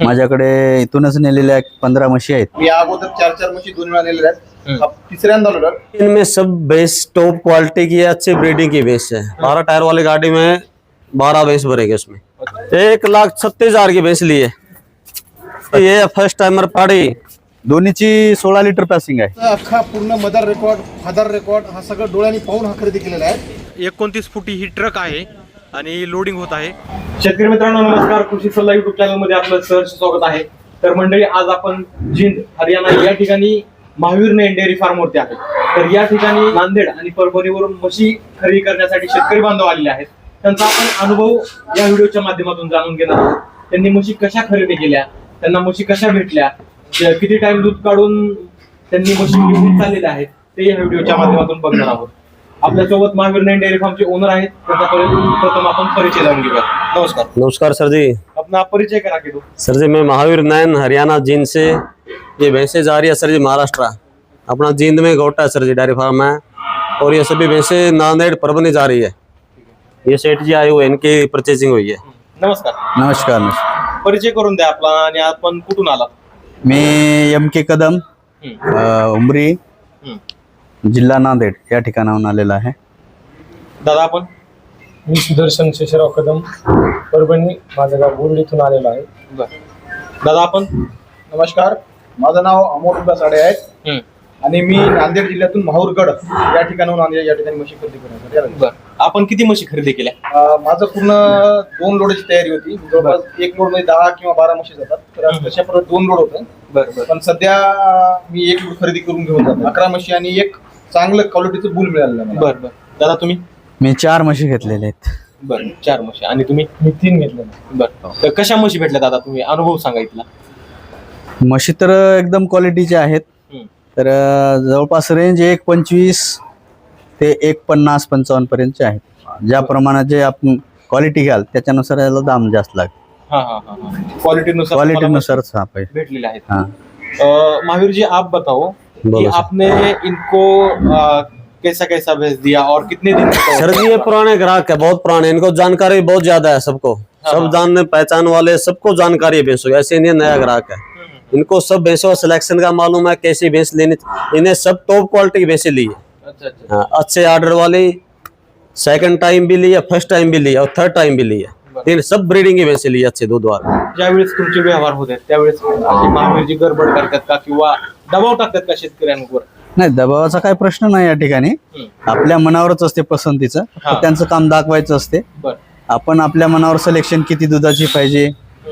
माझ्याकडे इथूनच नेलेल्या पंधरा म्हशी आहेत. मी अगोदर चार चार म्हशी दोन वेळा नेलेल्या आहेत. हा तिसऱ्यांदा आलो इनमें सब भैंस टॉप क्वालिटी की है अच्छी ब्रीडिंग की भैंस है। बारह टायर वाली गाड़ी में बारह भैंस भरेगी उसमें। एक लाख छत्तीस हजार की भैंस ली है ये फर्स्ट टाइमर पाड़ी। दोन्हीची सोळा लिटर पॅसिंग आहे. अख्खा पूर्ण मदर रेकॉर्ड फादर रेकॉर्ड हा सगळं डोळ्यांनी पाहून हा खरेदी केलेला आहे. एकोणतीस फुटी ही ट्रक आहे. आणि लोडिंग होत आहे. शेतकरी मित्रांनो नमस्कार. कृषी सल्ला युट्यूब चॅनलमध्ये आपलं सहर्ष स्वागत आहे. तर मंडळी आज आपण जिंद हरियाणा या ठिकाणी महावीर नेन डेअरी फार्म वरती आहे. तर या ठिकाणी नांदेड आणि परभणीवरून म्हशी खरेदी करण्यासाठी शेतकरी बांधव आलेले आहेत. त्यांचा आपण अनुभव या व्हिडिओच्या माध्यमातून जाणून घेणार आहोत. त्यांनी म्हशी कशा खरेदी केल्या त्यांना म्हशी कशा भेटल्या किती टाइम दूध काढून त्यांनी म्हशी घेऊन चाललेल्या आहेत ते या व्हिडिओच्या माध्यमातून बघणार आहोत. आपल्यासोबत महावीर नेन डेअरी फार्मचे ओनर आहेत. प्रथम आपण परिचय जाणून घेऊया. नमस्कार. नमस्कार सर जी अपना परिचय करा के दो सर जी मैं महावीर नैन हरियाणा जींद से ये भैंसें जा रही है सर जी महाराष्ट्र. अपना जींद में गोटा है सर जी डेयरी फार्म है. और ये सभी भैंसें नांदेड़ परभनी जा रही है. ये सेठ जी आए हुए हैं, इनकी परचेजिंग हुई है. नमस्कार. नमस्कार नमस्कार. परिचय करून द्या आपला आणि आपण कुठून आला मी एम के कदम अ, उमरी. जिल्हा नांदेड या ठिकाणाहून आलेला आहे. दादा आपण मी सुदर्शन शेषराव कदम परभणी माझं गाव बोर्ड इथून आलेलो आहे. दादा आपण नमस्कार. माझं नाव अमोल उल्ला साडे आहे आणि मी नांदेड जिल्ह्यातून माहूरगड या ठिकाणाहून नांदेड या ठिकाणी म्हशी खरेदी करण्यासाठी. आपण किती म्हशी खरेदी केल्या? माझं पूर्ण दोन लोडची तयारी होती. जवळपास एक लोडमध्ये दहा किंवा बारा म्हशी जातात. तर आज तशा परत दोन लोड होते. बर बर. पण सध्या मी एक लोड खरेदी करून घेऊन जातो अकरा म्हशी आणि एक चांगलं क्वालिटीचं बुल मला. बर बर. दादा तुम्ही? मी चार म्हशी घेतलेल्या आहेत. बर चार म्हशी. आणि तुम्ही? मी तीन घेतलेले बर. तर कशा म्हशी भेटल्या दादा तुम्ही? अनुभव सांगा इथला. म्हशी तर एकदम क्वालिटीच्या आहेत. हम्म. तर अ, जवळपास रेंज एक पंचवीस ते एक पन्नास पंचावन्न पर्यंतचे आहेत. ज्या प्रमाणाचे आपण क्वालिटी घ्याल त्याच्यानुसार याला दाम जास्त लागेल. हाँ हाँ हाँ क्वालिटी नुसार क्वालिटीनुसारच पाहिजे भेटलेले आहेत. हाँ. अ, महावीर जी आप बताओ कि आपने इनको अ, कैसा कैसा भेज दिया और कितने दिन सर जी ये पुराने ग्राहक है बहुत पुराने इनको जानकारी बहुत ज़्यादा है सबको। सब जानने पहचान वाले सबको जानकारी है भैंसों ऐसे इन्हें नया ग्राहक है। इनको सब भैंसों सिलेक्शन का मालूम है कैसी भैंस लेनी इन्हें सब टॉप क्वालिटी की भैंसें ली है अच्छा अच्छा। हाँ, अच्छे ऑर्डर वाली सेकंड टाइम भी लिया फ़र्स्ट टाइम भी लिया और थर्ड टाइम भी ली है तीन सब ब्रीडिंग की भैंसें ली है अच्छे दूध वाले ज्यावेळेस तुमचे व्यवहार होत त्यावेळेस अशी महावीरजी गडबड करतात का किंवा दबाव टाकतात का शेतकऱ्यांवर? नाही दबावाचा काही प्रश्न नाही या ठिकाणी. आपल्या मनावरच असते पसंतीचं. त्यांचं काम दाखवायचं असते. आपण आपल्या मनावर सिलेक्शन किती दुधाची पाहिजे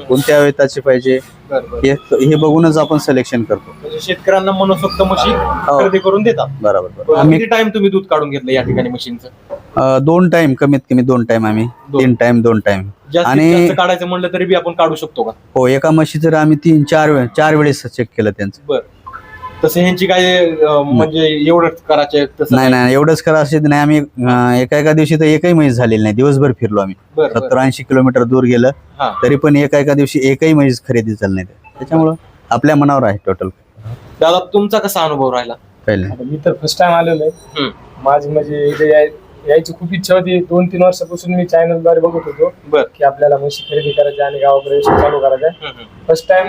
कोणत्या वेताची पाहिजे? हे हे बघूनच आपण सिलेक्शन करतो. म्हणजे शेतकऱ्यांना मनसोक्त म्हशी खरेदी करून देतात. बरोबर बरोबर. बरं, आम्ही किती टाइम तुम्ही दूध काढून घेतलं या ठिकाणी मशीनचं? अ, दोन टाइम कमीत कमी दोन टाइम आम्ही. दोन. तीन टाइम दोन टाइम जास्तीत आणि जास्त काढायचं म्हणलं तरी बी आपण काढू शकतो का? हो एका म्हशीचं तर आम्ही तीन चार वे- चार वेळेस चेक केलं त्यांचं. बर. तसं ह्यांची काय अं, म्हणजे एवढंच करायचे तसं नाही नाही? एवढंच करा असे नाही आम्ही अ, एका एका दिवशी तर एकही म्हैस झालेली नाही. दिवसभर फिरलो आम्ही. बर बर. सत्तर ऐंशी किलोमीटर दूर गेलं हा. तरी पण एका एका दिवशी एकही म्हैस खरेदी झाली नाही. त्याच्यामुळं आपल्या मनावर आहे टोटल दादा तुमचा कसा अनुभव राहिला? पहिले आता मी तर फर्स्ट टाइम आलेलो आहे. हम्म. माझी म्हणजे इथे याय- यायची खूप इच्छा होती. दोन तीन वर्षापासून मी चॅनलद्वारे बघत होतो बर. की आपल्याला म्हशी खरेदी करायची आणि गावाकडे व्यवसाय चालू करायचा. फर्स्ट टाइम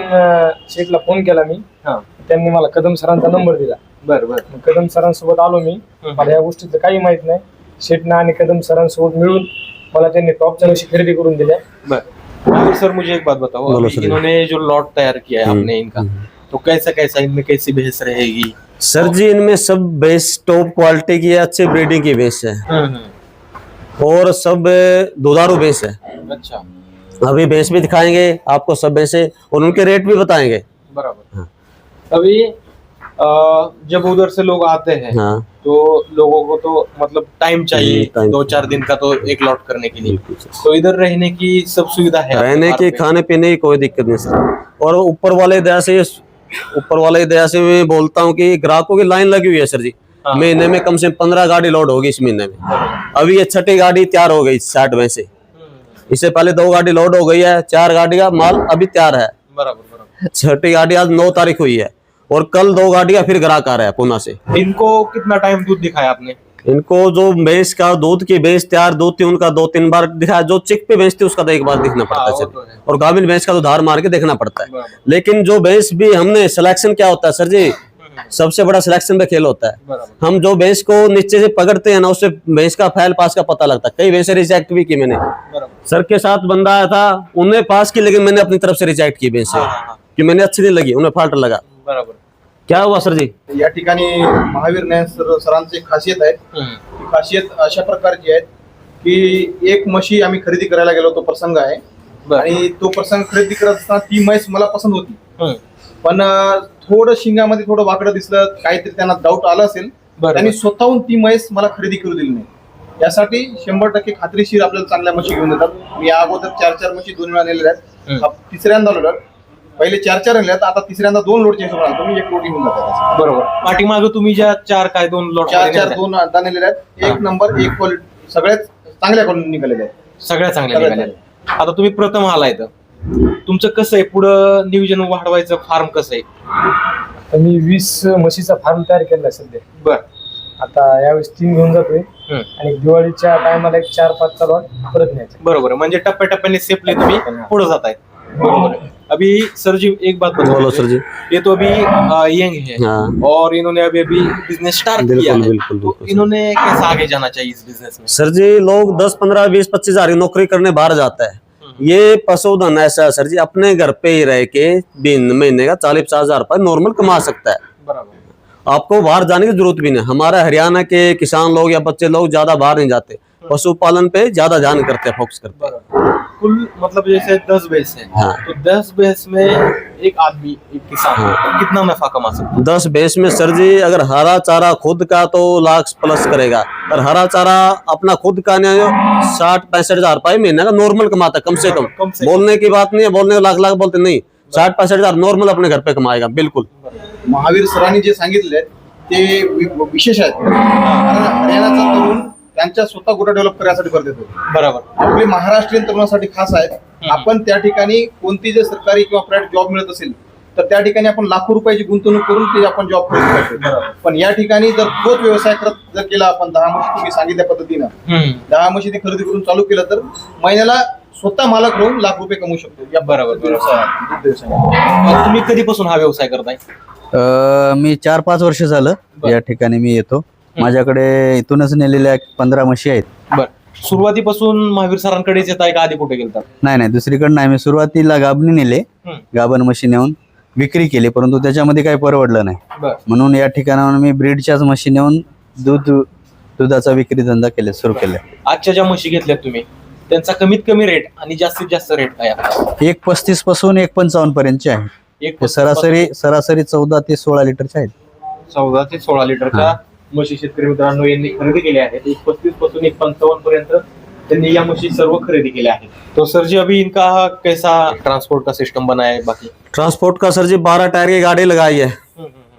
शेठला फोन केला मी. हा. त्यांनी मला कदम सरांचा नंबर दिला. बर बर. मग कदम सरांसोबत आलो मी. मला या गोष्टीचं काही माहित नाही. शेठना आणि कदम सरांसोबत मिळून मला त्यांनी टॉपच्या म्हशी खरेदी करून दिल्या. बर. सर मुझे एक बात बताओ. बोलो अभी सर। इन्होंने जो लॉट तैयार किया है आपने इनका तो कैसा कैसा इनमें कैसी भैंस रहेगी? सर जी इनमें सब भैंस टॉप क्वालिटी की है अच्छी ब्रीडिंग की भैंस है। और सब दुधारू भैंस है। अच्छा। अभी भैंस भी दिखाएँगे आपको सब भैंसे और उनके रेट भी बताएँगे। बराबर। अभी अ, जब उधर से लोग आते हैं हाँ। तो लोगों को तो मतलब टाइम चाहिए हम्म, time दो चार दिन का तो एक लॉट करने के लिए। तो इधर रहने की सब सुविधा है? रहने की खाने पीने की कोई दिक्कत नहीं सर। और ऊपर वाले दया से ऊपर वाले दया से मैं बोलता हूँ कि ग्राहकों की लाइन लगी हुई है सर जी। हाँ। महीने में कम से कम पंद्रह गाड़ी लोड होगी इस महीने में। अभी ये छठी गाड़ी तैयार हो गई साठ में से। इससे पहले दो गाड़ी लोड हो गई है चार गाड़ी का माल अभी तैयार है। बराबर। छठी गाड़ी आज नौ तारीख हुई है और कल दो गाड़ियाँ फिर ग्राहक आ रहा है पुणे से। इनको कितना टाइम दूध दिखाया आपने? इनको जो भैंस का दूध की भैंस तैयार दूध थी उनका दो तीन बार दिखाया जो चिक पे भैंस थी उसका तो एक बार दिखना पड़ता हाँ, है सर तो और गाभिन भैंस का तो धार मार के देखना पड़ता है। लेकिन जो भैंस भी हमने सिलेक्शन क्या होता है सर जी? सबसे बड़ा सिलेक्शन पे खेल होता है। हम जो भैंस को नीचे से पकड़ते हैं ना उससे भैंस का फैल पास का पता लगता है। कई भैंसे रिजेक्ट भी की मैंने। सर के साथ बंदा आया था उन्हें पास की लेकिन मैंने अपनी तरफ़ से रिजेक्ट की भैंस हाँ, हाँ, हाँ। कि मैंने अच्छी नहीं लगी. उन्हें फाल्ट लगा. बराबर. क्या हुआ सर जी या ठिकाणी महावीर न्याय सर सरांची एक खासियत आहे. ती खासियत अशा प्रकारची आहे की एक म्हशी आम्ही खरेदी करायला गेलो तो प्रसंग आहे. आणि तो प्रसंग खरेदी करत असताना ती म्हैस मला पसंत होती. हम्म. पण अं, थोडं शिंगामध्ये थोडं वाकडं दिसलं काहीतरी त्यांना डाऊट आला असेल. त्यांनी स्वतःहून ती म्हैस मला खरेदी करू दिली नाही. यासाठी शंभर टक्के खात्रीशीर आपल्याला चांगल्या म्हशी घेऊन देतात मी या अगोदर चार चार म्हशी दोन वेळा नेलेल्या आहेत. हा तिसऱ्यांदा पहिले चार चार आणल्यात आता तिसऱ्यांदा दोन लोडच्या हिशोबाने आणतो मी एक लोटी घेऊन जातात. बरोबर. पाठीमाग तुम्ही ज्या चार काय दोन लॉट चार चार दोन नेलेले आहेत. एक नंबर एक क्वालिटी सगळ्यात चांगल्या क्वालिटी निघालेले आहेत. सगळ्या चांगल्या निघाल्या आता तुम्ही प्रथम आला इथं. तुमचं कसं आहे? पुढं नियोजन वाढवायचं फार्म कसं आहे? तर मी वीस म्हशीचा फार्म तयार केला सध्या. बर. आता यावेळेस तीन घेऊन जातोय. आणि दिवाळीच्या टायमाला एक चार पाच लॉट परत न्यायचा. बरोबर. म्हणजे टप्प्याटप्प्याने सेफली तुम्ही पुढे जात आहेत बरोबर. अभी सर जी एक बात बोलो सर जी। ये तो अभी यंग है। हाँ। और इन्होंने अभी अभी बिज़नेस स्टार्ट किया है। बिल्कुल, तो बिल्कुल। इन्होंने कैसे आगे जाना चाहिए इस बिज़नेस में? सर जी लोग दस पंद्रह बीस पच्चीस हज़ार की नौकरी करने बाहर जाता है। ये पशुधन ऐसा है सर जी अपने घर पे ही रह के दिन महीने का चालीस पचास हज़ार रुपये नॉर्मल कमा सकता है। आपको बाहर जाने की ज़रूरत भी नहीं हमारे हरियाणा के किसान लोग या बच्चे लोग ज़्यादा बाहर नहीं जाते। पशुपालन पे ज़्यादा ध्यान करते हैं फोकस करते हैं। कुल मतलब जैसे दस भैंस है हाँ। तो दस भैंस में एक आदमी एक किसान हाँ। कितना नफा कमा सकता है? दस भैंस में सर जी अगर हरा चारा खुद का तो लाख प्लस करेगा। और हरा चारा अपना खुद का नहीं साठ पैंसठ हज़ार रुपये महीने का नॉर्मल कमाता कम से कम। कम से बोलने की बात नहीं है बोलने लाख लाख बोलते नहीं। साठ पैंसठ हज़ार नॉर्मल अपने घर पे कमाएगा बिल्कुल। महावीर सरांनी जे सांगितले ते वि- विशेष आहेत. कारण हरियाणाचा तरुण त्यांच्या स्वतः गोटा डेव्हलप करण्यासाठी भर देतो बराबर. आपले महाराष्ट्रीयन तरुणासाठी खास आहेत. आपण त्या ठिकाणी कोणती जर सरकारी किंवा प्रायव्हेट जॉब मिळत असेल तर त्या ठिकाणी आपण लाखो रुपयाची गुंतवणूक करून ते आपण जॉब करू शकतो. पण या ठिकाणी जर तोच व्यवसाय करत जर केला आपण दहा म्हशी तुम्ही सांगितल्या पद्धतीनं. दहा म्हशी ती खरेदी करून चालू केलं तर महिन्याला स्वतः मालक राहून लाख रुपये कमवू शकतो. या बरोबर, व्यवसाय तुम्ही कधीपासून हा व्यवसाय करताय? अं, मी चार पाच वर्ष झालं. या ठिकाणी मी येतो. माझ्याकडे इथूनच नेलेल्या पंधरा म्हशी आहेत. बर. सुरुवातीपासून महावीर सरांकडेच येत आहे का? आधी कुठे गेलतात? नाही नाही दुसरीकडे नाही. मी सुरुवातीला गाबणी नेले. हम्म. गाभण म्हशी नेऊन विक्री केली परंतु त्याच्यामध्ये काही परवडलं नाही. बर. म्हणून या ठिकाणावर मी ब्रीडच्याच म्हशी नेऊन दूध दुधाचा विक्री धंदा केले सुरू केले. आजच्या ज्या म्हशी घेतल्यात तुम्ही त्यांचा कमीत कमी रेट आणि जास्तीत जास्त रेट काय आहे? एक पस्तीसपासून एक पंचावन्न पर्यंतचे आहेत एक ते सरासरी सरासरी चौदा ते सोळा लिटरचे आहेत. चौदा ते सोळा लिटरच्या म्हशी शेतकरी मित्रांनो यांनी खरेदी केल्या आहेत. एक पस्तीस पासून एक पंचावन्न पर्यंत त्यांनी या म्हशी सर्व खरेदी केल्या आहेत. तो सर जी अभी इनका कैसा ट्रांसपोर्ट का सिस्टम बना है बाकी? ट्रांसपोर्ट का सर जी बारह टायर की गाड़ी लगाई है।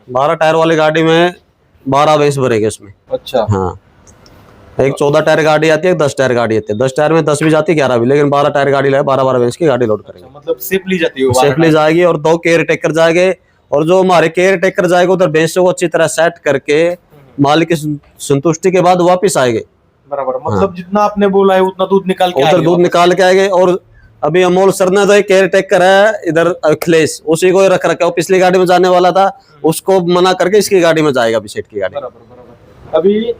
बारह टायर वाली गाड़ी में बारह भैंस भरेगी उसमें। अच्छा। हाँ। एक चौदह टायर गाड़ी आती है एक दस टायर गाड़ी आती है। दस टायर में दस भी जाती है ग्यारह भी। लेकिन बारह टायर गाड़ी लगे बारह बारह भैंस की गाड़ी लोड करेंगे। मतलब सेफली जाती है सेफली जाएगी और दो केयर टेकर जाएँगे। और जो हमारे केयर टेकर जाएगा उधर भैंसों को अच्छी तरह सेट करके मालिक की संतुष्टि के बाद वापिस आएँगे बराबर मतलब जितना आपने बोला है उतना दूध निकाल के उधर दूध निकाल के आएँगे और अभी अमोल सर ने तो एक केयर टेकर है इधर अखिलेश उसी को रख रखा है। पिछली गाड़ी में जाने वाला था उसको मना करके इसकी गाड़ी में जाएगा अभी सेठ की गाड़ी। बराबर बराबर। अभी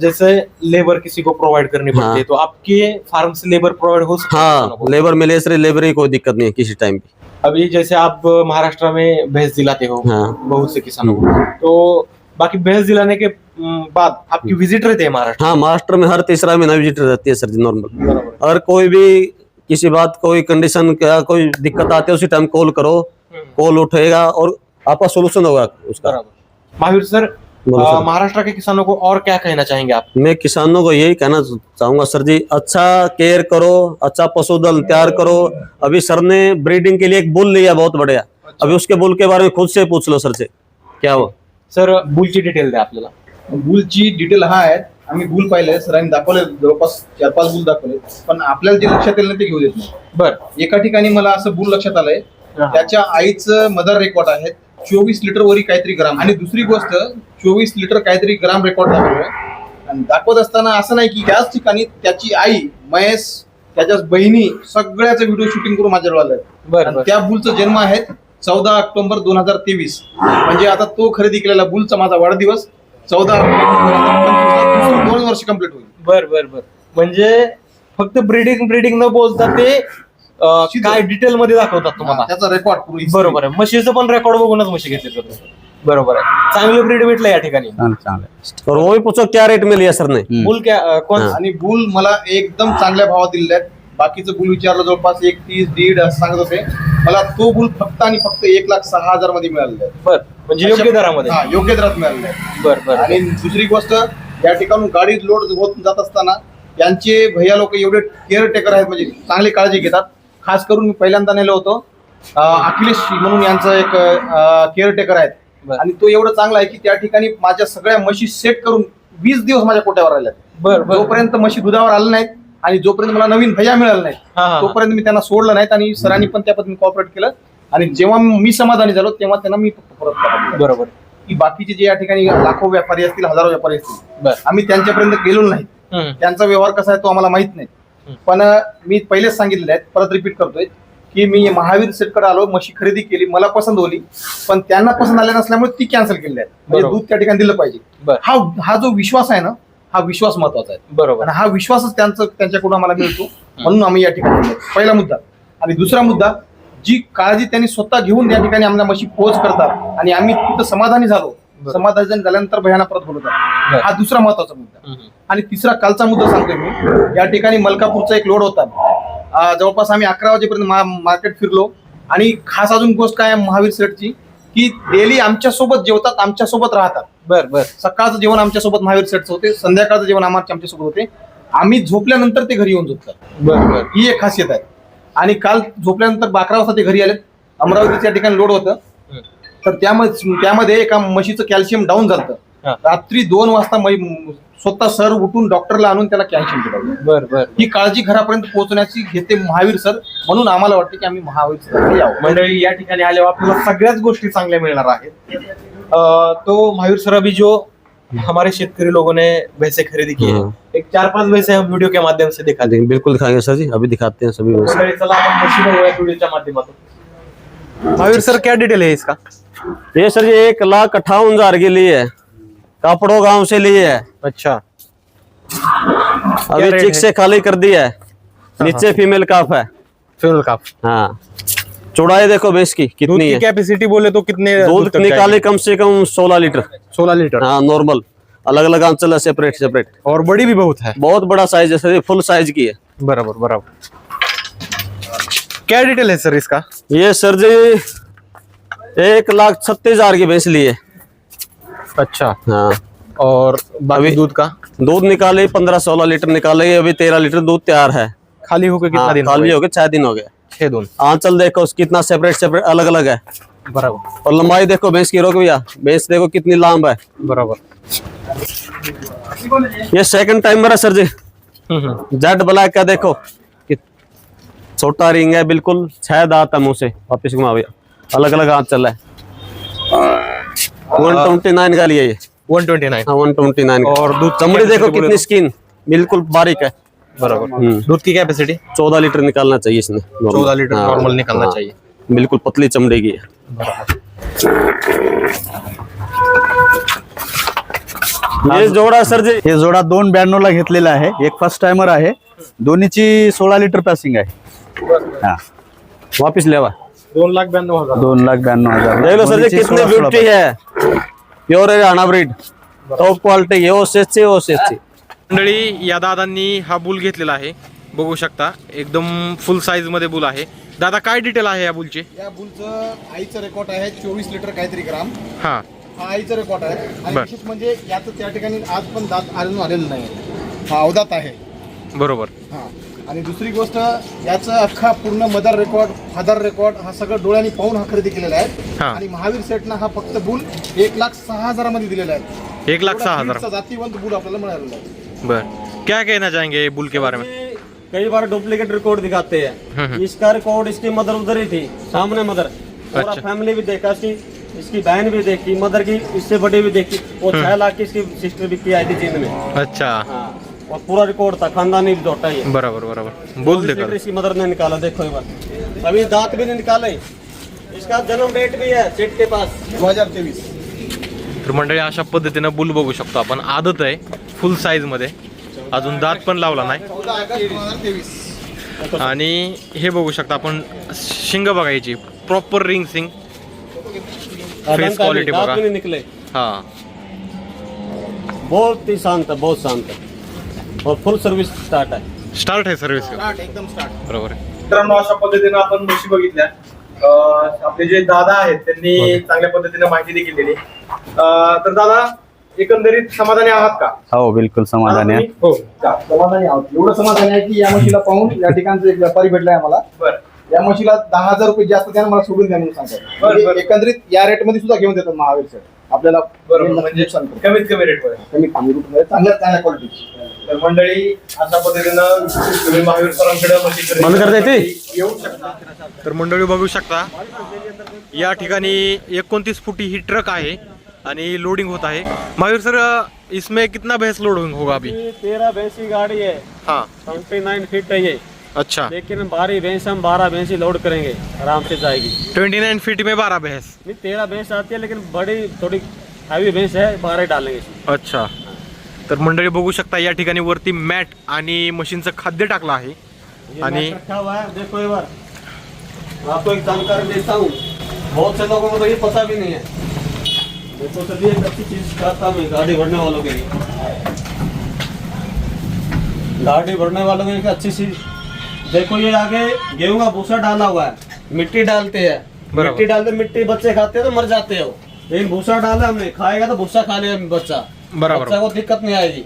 जैसे लेबर किसी को प्रोवाइड करनी पड़ती हाँ। है। तो आपके फार्म से लेबर प्रोवाइड हो सकता हाँ? लेबर मिले सर लेबर की कोई दिक्कत नहीं है किसी टाइम भी अभी जैसे आप महाराष्ट्र में भैंस दिलाते हो हाँ। बहुत से किसानों को तो बाकी भैंस दिलाने के बाद आपकी विज़िट रहते हैं महाराष्ट्र। हाँ महाराष्ट्र में हर तीसरा महीना विज़िट रहती है सर जी नॉर्मल अगर कोई भी किसी बात कोई कंडीशन का कोई दिक्कत आती है उसी टाइम कॉल करो। कॉल उठेगा और आपका सोल्यूशन होगा उसका। महावीर सर। महाराष्ट्र के किसानों को और क्या कहना चाहेंगे आप? मैं किसानों को यही कहना चाहूँगा सर जी अच्छा केयर करो अच्छा पशुधन तैयार करो। अभी सर ने ब्रीडिंग के लिए एक बुल लिया बहुत बढ़िया। अभी उसके बुल के बारे में खुद से पूछ लो सर से क्या हो सर बुलची डिटेल द्या आपल्याला. बुलची डिटेल हा आहे. आम्ही बुल पाहिले सरांनी दाखवले जवळपास चार पाच बुल दाखवले पण आपल्याला जे लक्षात येईल ना ते घेऊ देत नाही. बर. एका ठिकाणी मला असं बुल लक्षात आलंय. त्याच्या आईचं मदर रेकॉर्ड आहे. चोवीस लिटर वरी काहीतरी ग्राम आणि दुसरी गोष्ट चोवीस लिटर काहीतरी ग्राम रेकॉर्ड दाखवलं आणि दाखवत असताना असं नाही की त्याच ठिकाणी त्याची आई महेश त्याच्या बहिणी सगळ्याचं व्हिडिओ शूटिंग करून आणि बरं. त्या बुलचा जन्म आहे. चौदा ऑक्टोबर दोन हजार तेवीस. म्हणजे आता तो खरेदी केलेला बुलचा माझा वाढदिवस. चौदा ऑक्टोबर दोन वर्ष कंप्लीट होईल. बर बर बर. म्हणजे फक्त ब्रीडिंग ब्रीडिंग न बोलता ते अं, काय डिटेल मध्ये दाखवतात तुम्हाला? त्याचा रेकॉर्ड बरोबर आहे. म्हशीचं पण रेकॉर्ड बघूनच म्हशी घेतली जाते बरोबर आहे. चांगलं ब्रीड भेटलं या ठिकाणी. और वो भी पूछो क्या रेट में लिया सर ने? हम्म. बुल क्या अं, कोण? आणि बुल मला एकदम चांगल्या भावात दिलेले आहेत. बाकीचं बुल विचारलं जवळपास एक तीस दीड असं सांगत होते. मला तो बुल फक्त आणि फक्त एक लाख सहा हजारमध्ये मिळालेला आहे. बर म्हणजे योग्य दरामध्ये? हा, योग्य दरात मिळालेला आहे. बर बर आणि दुसरी गोष्ट या ठिकाणी गाडी लोड होत जात असताना यांचे भैया लोक एवढे केअर टेकर आहेत म्हणजे चांगली काळजी घेतात. खास करून मी पहिल्यांदा नेलो होतो. अखिलेश म्हणून यांचं एक केअर टेकर आहेत. आणि तो एवढं चांगला आहे की त्या ठिकाणी माझ्या सगळ्या म्हशी सेट करून वीस दिवस माझ्या बर बर. जोपर्यंत म्हशी दुधावर आले नाहीत आणि जोपर्यंत मला नवीन भैया मिळाला नाही हा. तोपर्यंत मी त्यांना सोडलं नाहीत आणि सरांनी पण त्या पद्धतीने कॉपरेट केलं. आणि जेव्हा मी समाधानी झालो तेव्हा त्यांना मी परत बरोबर. की बाकीचे जे या ठिकाणी लाखो व्यापारी असतील हजारो व्यापारी असतील बर. आम्ही त्यांच्यापर्यंत गेलो नाही. हम्म. त्यांचा व्यवहार कसा आहे तो आम्हाला माहीत नाही. पण अं, मी पहिलेच सांगितलेले आहेत परत रिपीट करतोय की मी महावीर सेटकडे आलो म्हशी खरेदी केली मला पसंत होली पण त्यांना पसंत आल्या नसल्यामुळे ती कॅन्सल केली आहे म्हणजे बरोबर. दूध त्या ठिकाणी दिलं पाहिजे. बर. हा हा जो विश्वास आहे ना हा विश्वास महत्त्वाचा आहे. बरोबर. आणि हा विश्वासच त्यांचं त्यांच्याकडून आम्हाला मिळतो? म्हणून आम्ही या ठिकाणी. पहिला मुद्दा. आणि दुसरा मुद्दा जी काळजी त्यांनी स्वतः घेऊन या ठिकाणी आम्हाला म्हशी पोच करतात आणि आम्ही तिथं समाधानी झालो. समाधानी झाल्यानंतर भयाना परत बोलवतात. हा दुसरा महत्त्वाचा मुद्दा. आणि तिसरा कालचा मुद्दा सांगतोय मी. या ठिकाणी मलकापूरचा एक लोड होता. जवळपास आम्ही अकरा वाजेपर्यंत मार्केट फिरलो. आणि खास अजून गोष्ट काय महावीर सेटची की डेली आमच्यासोबत जेवतात आमच्यासोबत राहतात. बर बर. सकाळचं जेवण आमच्यासोबत महावीर सेटचं होते संध्याकाळचं जेवण आमच्या आमच्यासोबत होते. आम्ही झोपल्यानंतर ते घरी येऊन झोपतात. बर बर. ही एक खासियत आहे. आणि काल झोपल्यानंतर अकरा वाजता ते घरी आले अमरावतीच्या ठिकाणी लोड होतं. तर त्यामध्ये त्यामध्ये एका म्हशीचं कॅल्शियम डाऊन झालं. रात्री दोन वाजता स्वतः सर उठून डॉक्टरला आणून त्याला कॅल्शियम दिलं बर बर ही काळजी घरापर्यंत पोहोचण्याची घेते महावीर सर. म्हणून आम्हाला वाटते की आम्ही महावीर सर यावं. मंडळी या ठिकाणी आल्यावर आपल्याला सगळ्याच गोष्टी चांगल्या मिळणार आहेत. तो महावीर सर अभी जो हमारे शेतकरी लोगों ने भैंसे खरीदी की है हाँ। एक चार पाँच भैंसे हम वीडियो के माध्यम से दिखा देंगे बिल्कुल दिखाएँगे सर जी अभी दिखाते हैं सभी वैसे मंडळी चला व्हिडिओच्या माध्यमातून महावीर सर क्या डिटेल है इसका? ये सर जी एक लाख अट्ठावन हज़ार के लिए है। कापड़ो गाँव से लिए है। अच्छा। अभी चिक से खाली कर दिया है। नीचे फीमेल काफ है। फ्यूल का हाँ। चौड़ाई देखो भैंस की कितनी है। कैपेसिटी बोले तो कितने दूध निकाले कम से कम सोलह लीटर। सोलह लीटर? हाँ नॉर्मल अलग अलग आंचल है सेपरेट सेपरेट और बड़ी भी बहुत है? बहुत बड़ा साइज़ है सर फुल साइज़ की है। बराबर बराबर। क्या डिटेल है सर इसका? ये सर जी एक लाख छत्तीस हज़ार की भैंस ली है। अच्छा। हाँ। और बाकी अभी- दूध का? दूध निकाले पंद्रह सोलह लीटर निकाले अभी तेरह लीटर दूध तैयार है। खाली होकर कितना हाँ, दिन खाली हो गए छह दिन हो गए। छह दिन आंचल देखो कितना सेपरेट सेपरेट अलग अलग है। बराबर। और लंबाई देखो भैंस की रोक भैया। भैंस देखो कितनी लांब है। बराबर। ये सेकंड टाइमर है सर जी। हम्म, हम्म। जेड ब्लैक का देखो। छोटा रिंग है बिल्कुल। छह दांत है मुँह से। वापिस घुमा भैया। अलग अलग आंचल है। वन ट्वेंटी नाइन का लिए ये। 129 हाँ वन ट्वेंटी नाइन और दूध चमड़ी देखो कितनी स्किन बिल्कुल बारीक है। बराबर। हम्म। दूध की कैपेसिटी चौदह लीटर निकालना चाहिए इसने normal। 14 लीटर हाँ, normal निकालना हाँ, चाहिए। बिल्कुल पतली चमड़ी की है। ये जोड़ा सर जी। हे जोडा दोन ब्याण्णव ला घेतलेला आहे. एक फ़र्स्ट टाइमर आहे. दोन्हीची सोळा लिटर पॅसिंग आहे. हा. वापिस लेवा दोन लाख ब्याण्णव हज़ार. दोन लाख ब्याण्णव हज़ार. देख लो सर जी कितनी 16 16 ब्यूटी है। Pure Haryana breed top quality ये ओसेस ची ओसेस ची मंडळी या दादांनी हा बुल घेतलेला आहे. बघू शकता एकदम फुल साईजमध्ये बुल आहे. दादा काय डिटेल आहे या बुलची? या बुलचं आईचं रेकॉर्ड आहे चोवीस लिटर काहीतरी ग्राम. हा. हा आईचं रेकॉर्ड आहे. आणि बर. विशेष म्हणजे याचं त्या ठिकाणी आज पण दात आलेलं आलेलं नाही. हा अवदात आहे. बरोबर. हा. आणि दुसरी गोष्ट याचं अख्खा पूर्ण मदर रेकॉर्ड फादर रेकॉर्ड हा सगळं डोळ्यांनी पाहून हा खरेदी केलेला आहे. हा. आणि महावीर सेटना हा फक्त बुल एक लाख सहा हजारामध्ये दिलेला आहे. एक लाख सहा हजार. जातीवंत बुल आपल्याला मिळालेला आहे. बर. क्या कहना चाहेंगे ये बुल के बारे में? कई बार डुप्लीकेट रिकॉर्ड दिखाते हैं। हम्म। इसका रिकॉर्ड इसकी मदर उधर ही थी सामने मदर पूरा अच्छा। फैमिली भी देखा कि इसकी बहन भी देखी मदर की इससे बड़ी भी देखी। वो छह लाख की इसकी सिस्टर बिकती आई थी जींद में। अच्छा। हाँ और पूरा रिकॉर्ड था खानदानी जोटा ये। बरोबर बरोबर। बोल दे कर इसकी मदर ने निकाला देखो एक बार। अभी दांत भी नहीं निकाले। इसका जन्म डेट भी है सेठ के पास। दोन हज़ार तेवीस तर मंडळी अशा पद्धतीनं बुल बघू शकतो आपण. आदत आहे. फुल साईजमध्ये. अजून दात पण लावला नाही. आणि हे बघू शकता आपण शिंग बघायची. प्रॉपर रिंग सिंग quality दांत बघा. हा. बहुत ही शांत है बहुत शांत. और फुल सर्विस स्टार्ट है स्टार्ट आहे सर्व्हिस स्टार्ट एकदम स्टार्ट बरोबर आहे. मित्रांनो अशा पद्धतीने आपण म्हशी बघितल्या. आपले जे दादा आहेत त्यांनी चांगल्या पद्धतीने माहिती देखील दिली. अं, तर दादा एकंदरीत समाधानी आहात का? हो बिलकुल समाधानी आहे. हो. का? समाधानी आहोत. एवढं समाधानी आहे की या म्हशीला पाहून या ठिकाणचा एक व्यापारी भेटलाय आम्हाला. बर. या म्हशीला दहा हजार रुपये जास्त त्यानं मला सोडून द्या म्हणून सांगतात. बरं, बरं. म्हणजे एकंदरीत या रेटमध्ये सुद्धा घेऊन देतात महावीर सर आपल्याला बरोबर. म्हणजे नुकसान करून. कमीत कमी रेटमध्ये. कमी कमी रूटमध्ये. चांगल्या चांगल्या क्वालिटीची तर मंडळी अशा पद्धतीनं तुम्ही महावीर सरांकडे म्हशी खरेदी बंद कर देते? करण्यासाठी येऊ शकता. तर मंडळी बघू शकता या ठिकाणी एकोणतीस फुटी ही ट्रक आहे. आणि लोडिंग होत आहे महावीर सर इसमें कितना भैंस लोडिंग होगा अभी? तेरह भैंस की गाड़ी है। हाँ। ट्वेंटी नाइन फीट है ये। अच्छा। लेकिन बारह भैंस हम बारह भैंस ही लोड करेंगे। आराम से जाएगी। ट्वेंटी नाइन फीट में बारह भैंस? नहीं तेरह भैंस आती है लेकिन बड़ी थोड़ी हैवी भैंस है बारह डालेंगे अच्छा। तर मंडळी बघू शकता या ठिकाणी वरती मॅट आणि मशीनचं खाद्य टाकलं आहे. आणि- है देखो आपको एक जानकारी देता हूँ। बहुत से लोगों को तो ये पता भी नहीं है। देखो सभी एक अच्छी चीज़ कहता मैं गाड़ी भरने वालों के लिए। गाड़ी भरने वालों के एक अच्छी चीज़? देखो ये आगे गेहूँ का भूसा डाला हुआ है मिट्टी डालते हैं। मिट्टी डालते मिट्टी बच्चे खाते हैं तो मर जाते हो लेकिन भूसा डाला हमने खाएगा तो भूसा खा लेगा बच्चा। बराबर। बच्चा को दिक्कत नहीं आएगी।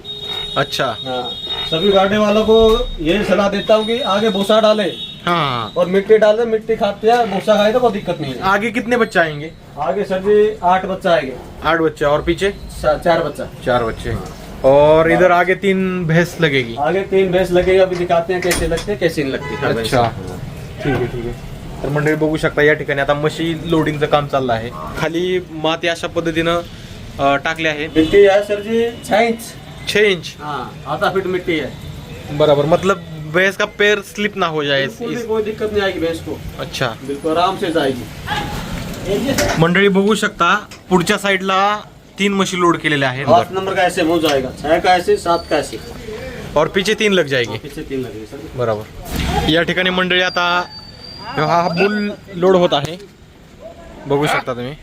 अच्छा। हाँ सभी गाड़ी वालों को यही सलाह देता हूँ कि आगे भूसा डाले। हाँ। और मिट्टी डाले मिट्टी खाते हैं भूसा खाए तो कोई दिक्कत नहीं है। आगे कितने बच्चे आएंगे? आगे सर जी आठ बच्चा आएंगे। आठ बच्चे और पीछे? चार बच्चा। चार बच्चे। और इधर आगे तीन भैंस लगेगी? आगे तीन भैंस लगेगा अभी दिखाते हैं कैसे लगते हैं कैसे नहीं लगती भैंस। अच्छा। ठीक आहे ठीक आहे तर मंडळी बघू शकता या ठिकाणी आता मशी लोडिंगचं काम चाललं आहे. खाली माती अशा पद्धतीनं अं, टाकले आहे. मिट्टी है सर जी छह इंच. छह इंच. हाँ आधा फीट मिट्टी है बराबर. मतलब भैंस का पैर स्लिप ना हो जाए इस- कोई दिक्कत नहीं आएगी भैंस को। अच्छा। बिल्कुल आराम से जाएगी। मंडळी बघू शकता पुढच्या साईडला तीन मशी लोड केलेल्या आहेत. आठ नंबर का ऐसे हो जाएगा। छह का ऐसे सात का ऐसे। और पीछे तीन लग जाएगी। पीछे तीन लगेंगे सर। बरोबर। या ठिकाणी मंडळी आता हा बुल लोड होत आहे. बघू शकता तुम्ही.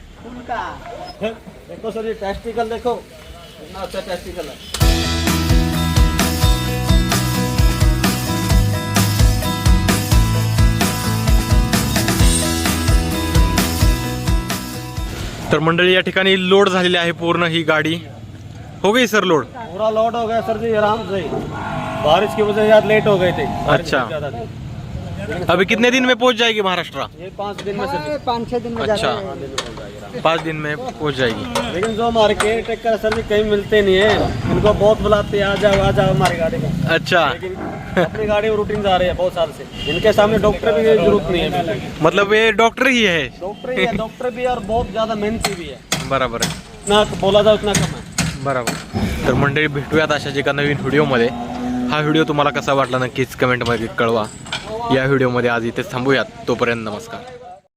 देखो सर ये टेस्टिकल देखो। कितना अच्छा टेस्टिकल है। तर मंडळी या ठिकाणी लोड है आहे पूर्ण ही गाडी. हो गई सर लोड पूरा लोड हो गया सर जी आराम से. बारिश की वजह से यार लेट हो गए थे. अच्छा। अभी कितने दिन में पहुँच जाएगी महाराष्ट्र? ये पाँच दिन में सर पाँच छः दिन में अच्छा. पाँच दिन में पहुँच जाएगा। लेकिन जो हमारे केयर टेकर सर जी कहीं मिलते नहीं है इनको बहुत बुलाते हैं आ जाओ आ जाओ हमारी गाड़ी में। अच्छा। अपनी गाड़ी में रूटीन जा रहे हैं बहुत साल से। इनके सामने डॉक्टर की ज़रूरत नहीं है मतलब ये डॉक्टर ही है। डॉक्टर ही है डॉक्टर भी है और बहुत ज़्यादा मेहनती भी है। बरोबर आहे इतना बोला जाए उतना कम है। बरोबर। तर मंडळी भेटूयात अशाच एका नवीन व्हिडिओमध्ये. हा व्हिडिओ तुम्हाला कसा वाटला नक्कीच कमेंटमध्ये कळवा. या व्हिडिओमध्ये आज इथेच थांबूयात. तोपर्यंत नमस्कार.